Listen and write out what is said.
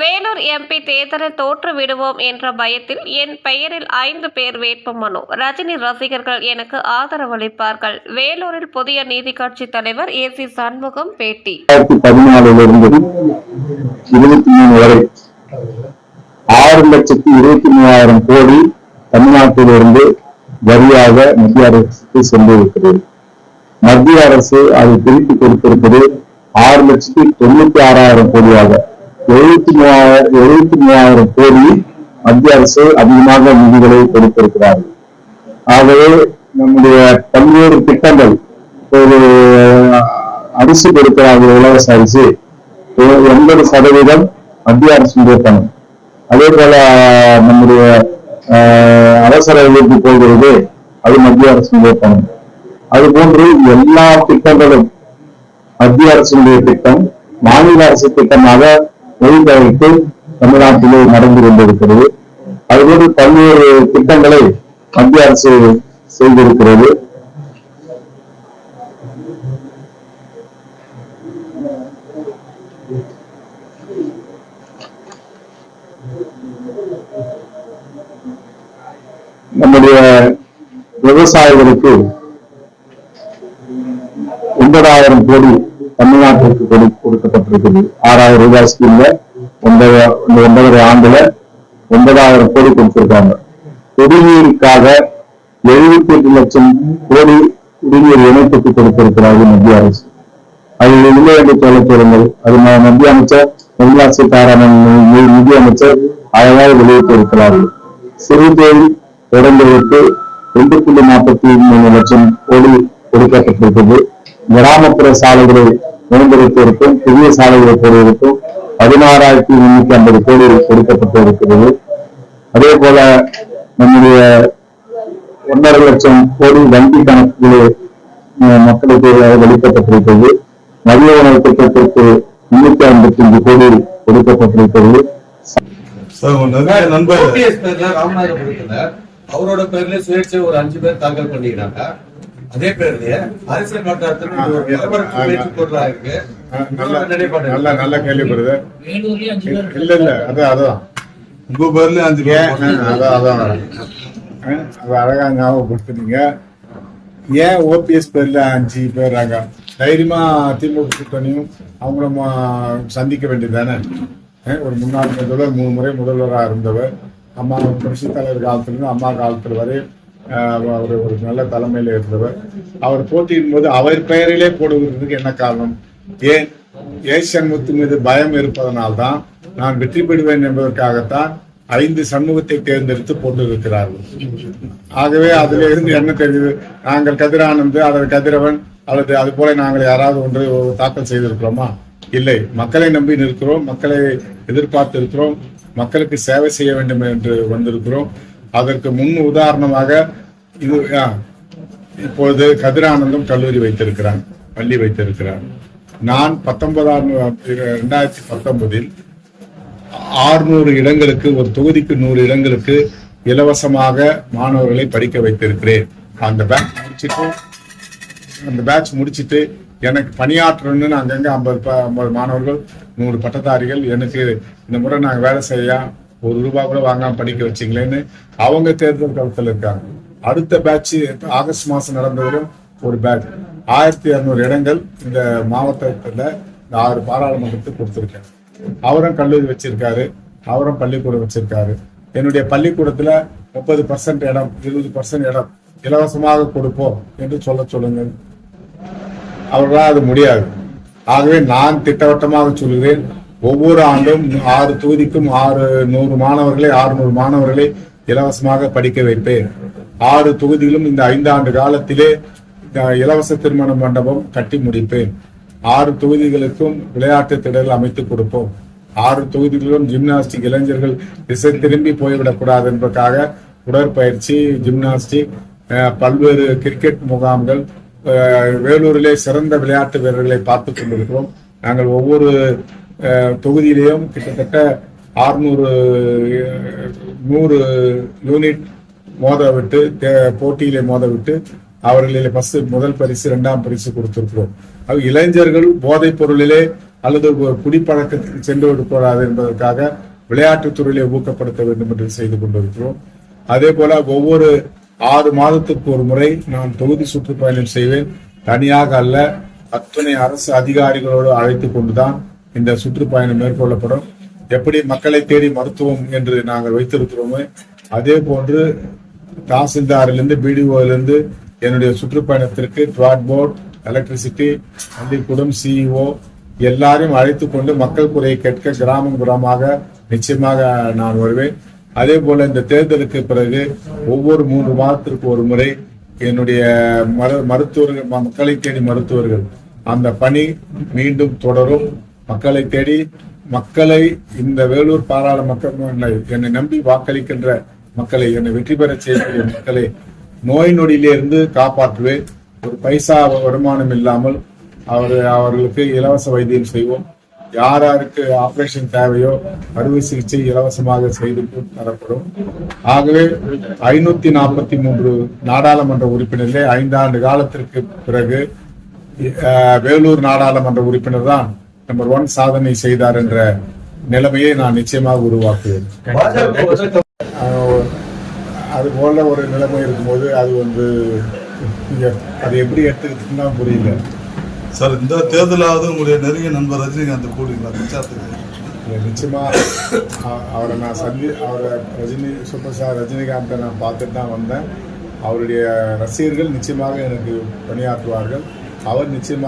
Vellore MP தேர்தலில் தோற்று விடுவோம் என்ற பயத்தில் என் பெயரில் ஐந்து பேர் வேட்புமனு ரஜினி ரசிகர்கள் எனக்கு ஆதரவளிப்பார்கள். வேலூரில் புதிய நீதி கட்சி தலைவர் ஏ சி சண்முகம் பேட்டி. இருபத்தி மூணு வரை ஆறு லட்சத்தி இருபத்தி மூவாயிரம் கோடி தமிழ்நாட்டிலிருந்து வரியாக மத்திய அரசுக்கு சென்றிருக்கிறது. மத்திய அரசு அதை பிரித்து கொடுத்திருப்பது ஆறு லட்சத்தி தொண்ணூத்தி ஆறாயிரம் கோடியாக எழுபத்தி மூவாயிரம் எழுபத்தி மூவாயிரம் கோடி மத்திய அரசு அதிகமாக நிதிகளை கொடுத்திருக்கிறார்கள். ஆகவே நம்முடைய பல்வேறு திட்டங்கள் ஒரு அரிசி கொடுக்கிறார்கள் இலவச அரிசி. எண்பது சதவீதம் மத்திய அரசுடைய பணம். அதே போல நம்முடைய அவசர உதவி போகிறது அது மத்திய அரசுடைய பணம். அது போன்று எல்லா திட்டங்களும் மத்திய அரசுடைய திட்டம் மாநில அரசு திட்டமாக மொழிபெயர்த்து தமிழ்நாட்டிலே நடந்து கொண்டிருக்கிறது. அதோடு பல்வேறு திட்டங்களை மத்திய அரசு செய்திருக்கிறது. நம்முடைய விவசாயிகளுக்கு ஒன்பதாயிரம் கோடி தமிழ்நாட்டிற்கு கொடு- கொடுக்கப்பட்டிருக்குது. ஆறாயிரம் ரூபாய் ஸ்கீம்ல ஒன்பது இந்த ஒன்பதரை ஆண்டுல ஒன்பதாயிரம் கோடி கொடுத்திருக்காங்க. குடிநீருக்காக எழுபத்தி எட்டு லட்சம் கோடி குடிநீர் இணைப்புக்கு கொடுத்திருக்கிறார்கள் மத்திய அரசு. அது இல்லை என்று சொல்ல அது மத்திய அமைச்சர் நிர்மலா சீதாராமன் நிதியமைச்சர் அமைச்சர் அழகாக வெளியிட்டிருக்கிறார்கள். சிறு தொழில் தொடங்குவதற்கு ரெண்டு புள்ளி நாற்பத்தி மூணு லட்சம் கோடி கொடுக்கப்பட்டிருக்கிறது கிராமப்புற சாலைகளை மேம்படுத்துவதற்கும் புதிய சாலைகளை போடுவதற்கும் பதினாறாயிரத்தி முன்னூத்தி ஐம்பது கோடி கொடுக்கப்பட்டு இருக்கிறது. அதே போல நம்முடைய ஒன்றரை லட்சம் கோடி வங்கி கணக்குகளை மக்களுக்கு வெளியிடப்பட்டிருக்கிறது மதிய உணவு திட்டத்திற்கு முன்னூத்தி ஐம்பத்தி அஞ்சு கோடி கொடுக்கப்பட்டிருக்கிறது. நண்பர் ராமநாதபுரத்துல அவரோட பேர்ல சுயேட்சை ஒரு அஞ்சு பேர் தாக்கல் பண்ணிக்கிறாங்க. அதே பேர்லயே அரசியல் வட்டாரத்துல இருக்கு நல்ல நல்ல அஞ்சு பேர் இல்ல இல்ல அதான் அதான் உங்க பேர்ல அஞ்சு அதான் அதான் அது அழகா ஞாபகப்படுத்துனீங்க. ஏன் ஓபிஎஸ் பேர்ல அஞ்சு பேர்றாங்க தைரியமா திமுக கூட்டணியும் அவங்கள சந்திக்க வேண்டியதானே ஒரு முன்னாள் முதல்வர் மூணு முறை முதல்வராக இருந்தவர். அம்மா புரட்சி தலைவர் காலத்திலிருந்து அம்மா காலத்தில் வரை அஹ், அவர் ஒரு நல்ல தலைமையில இருந்தவர். அவர் போட்டியின் போது அவர் பெயரிலே போடுவதற்கு என்ன காரணம்? ஏன் ஏசியன் முத்து மீது பயம் இருப்பதனால்தான் நான் வெற்றி பெறுவேன் என்பதற்காகத்தான் ஐந்து சண்முகத்தை தேர்ந்தெடுத்து போட்டிருக்கிறார்கள். ஆகவே அதுல இருந்து என்ன தெரியுது? நாங்கள் கதிரானந்து அல்லது கதிரவன் அல்லது அது போல நாங்கள் யாராவது ஒன்று தாக்கல் செய்திருக்கிறோமா? இல்லை. மக்களை நம்பி நிற்கிறோம் மக்களை எதிர்பார்த்து இருக்கிறோம் மக்களுக்கு சேவை செய்ய வேண்டும் என்று வந்திருக்கிறோம். அதற்கு முன் உதாரணமாக இது இப்பொழுது கதிரானந்தம் கல்லூரி வைத்திருக்கிறார் பள்ளி வைத்திருக்கிறார் நான் பத்தொன்பதாம் ரெண்டாயிரத்தி பத்தொன்பதில் ஆறுநூறு இடங்களுக்கு ஒரு தொகுதிக்கு நூறு இடங்களுக்கு இலவசமாக மாணவர்களை படிக்க வைத்திருக்கிறேன். அந்த பேட்ச் முடிச்சிட்டு அந்த பேட்ச் முடிச்சிட்டு எனக்கு பணியாற்றணும்னு அங்கங்க ஐம்பது ப- ஐம்பது மாணவர்கள் நூறு பட்டதாரிகள் எனக்கு இந்த முறை நாங்கள் வேலை செய்ய ஒரு ரூபா கூட வாங்காம படிக்க வச்சிங்களேன்னு அவங்க தேர்தல் களத்தில் இருக்காங்க. அடுத்த பேட்ச் ஆகஸ்ட் மாசம் நடந்தவரும் ஒரு பேட்ச் ஆயிரத்தி இரநூறு இடங்கள் இந்த மாவட்டத்துல இந்த ஆறு பாராளுமன்றத்துக்கு கொடுத்துருக்காங்க. அவரும் கல்லூரி வச்சிருக்காரு. அவரும் பள்ளிக்கூடம் வச்சிருக்காரு. என்னுடைய பள்ளிக்கூடத்துல முப்பது பர்சன்ட் இடம் இருபது பர்சன்ட் இடம் இலவசமாக கொடுப்போம் என்று சொல்ல சொல்லுங்கள். அவர்களால் அது முடியாது. ஆகவே நான் திட்டவட்டமாக சொல்கிறேன். ஒவ்வொரு ஆண்டும் ஆறு தொகுதிக்கும் ஆறு நூறு மாணவர்களை ஆறுநூறு மாணவர்களை இலவசமாக படிக்க வைப்பேன். ஆறு தொகுதியிலும் இந்த ஐந்து ஆண்டு காலத்திலே இலவச திருமண மண்டபம் கட்டி முடிப்பேன். ஆறு தொகுதிகளுக்கும் விளையாட்டு திடல் அமைத்து கொடுப்போம். ஆறு தொகுதிகளிலும் ஜிம்னாஸ்டிக் இளைஞர்கள் திசை திரும்பி போய்விடக்கூடாது என்பதற்காக உடற்பயிற்சி ஜிம்னாஸ்டிக் பல்வேறு கிரிக்கெட் முகாம்கள் வேலூரிலே சிறந்த விளையாட்டு வீரர்களை பார்த்துக் கொண்டிருக்கிறோம். நாங்கள் ஒவ்வொரு தொகுதியிலேயும் கிட்டத்தட்ட ஆறுநூறு நூறு யூனிட் மோத விட்டு தே- போட்டியிலே மோத விட்டு அவர்களிலே ஃபர்ஸ்ட் முதல் பரிசு இரண்டாம் பரிசு கொடுத்திருக்கிறோம். அது இளைஞர்கள் போதைப் பொருளிலே அல்லது குடிப்பழக்கத்துக்கு சென்று விடக்கூடாது என்பதற்காக விளையாட்டுத் துறையிலே ஊக்கப்படுத்த வேண்டும் என்று செய்து கொண்டிருக்கிறோம். அதே போல ஒவ்வொரு ஆறு மாதத்துக்கு ஒரு முறை நான் தொகுதி சுற்றுப்பயணம் செய்வேன். தனியாக அல்ல அத்துணை அரசு அதிகாரிகளோடு அழைத்து கொண்டுதான் இந்த சுற்றுப்பயணம் மேற்கொள்ளப்படும். எப்படி மக்களை தேடி மருத்துவம் என்று நாங்கள் வைத்திருக்கிறோமோ அதே போன்று தாசில்தாரிலிருந்து பிடிஓலிருந்து என்னுடைய சுற்றுப்பயணத்திற்கு ட்ராட் போர்ட் எலக்ட்ரிசிட்டி பள்ளிக்கூடம் சிஇஓ எல்லாரையும் அழைத்து கொண்டு மக்கள் குறையை கேட்க கிராமம் கிராமமாக நிச்சயமாக நான் வருவேன். அதே போல இந்த தேர்தலுக்கு பிறகு ஒவ்வொரு மூன்று மாதத்திற்கு ஒரு முறை என்னுடைய மரு மருத்துவர்கள் ம- மக்களை தேடி மருத்துவர்கள் அந்த பணி மீண்டும் தொடரும். மக்களை தேடி மக்களை இந்த வேலூர் பாராளுமன்ற என்னை நம்பி வாக்களிக்கின்ற மக்களை என்னை வெற்றி பெறச் செய்யக்கூடிய மக்களை நோய் நொடியிலிருந்து காப்பாற்றுவேன். ஒரு பைசா வருமானம் இல்லாமல் அவர் அவர்களுக்கு இலவச வைத்தியம் செய்வோம். யார் யாருக்கு ஆபரேஷன் தேவையோ அறுவை சிகிச்சை இலவசமாக செய்து தரப்படும். ஆகவே ஐநூத்தி நாற்பத்தி மூன்று நாடாளுமன்ற உறுப்பினர்களே ஐந்தாண்டு காலத்திற்கு பிறகு வேலூர் நாடாளுமன்ற உறுப்பினர் தான் நம்பர் ஒன் சாதனை செய்தார் என்ற நிலைமையை நான் நிச்சயமாக உருவாக்குவேன். அது போல ஒரு நிலைமை இருக்கும்போது அது வந்து அது எப்படி எடுத்துக்கிட்டுன்னு புரியல. சார் இந்த தேர்தலாவது உங்களுடைய நெருங்கிய நண்பர் ரஜினிகாந்த் கூடுங்களா பிரச்சாரத்துக்கு நிச்சயமா அவரை நான் சந்தி அவரை ரஜினி சூப்பர் ஸ்டார் ரஜினிகாந்தை நான் பார்த்துட்டு தான் வந்தேன். அவருடைய ரசிகர்கள் நிச்சயமாக எனக்கு பணியாற்றுவார்கள். அவர் நிச்சயமாக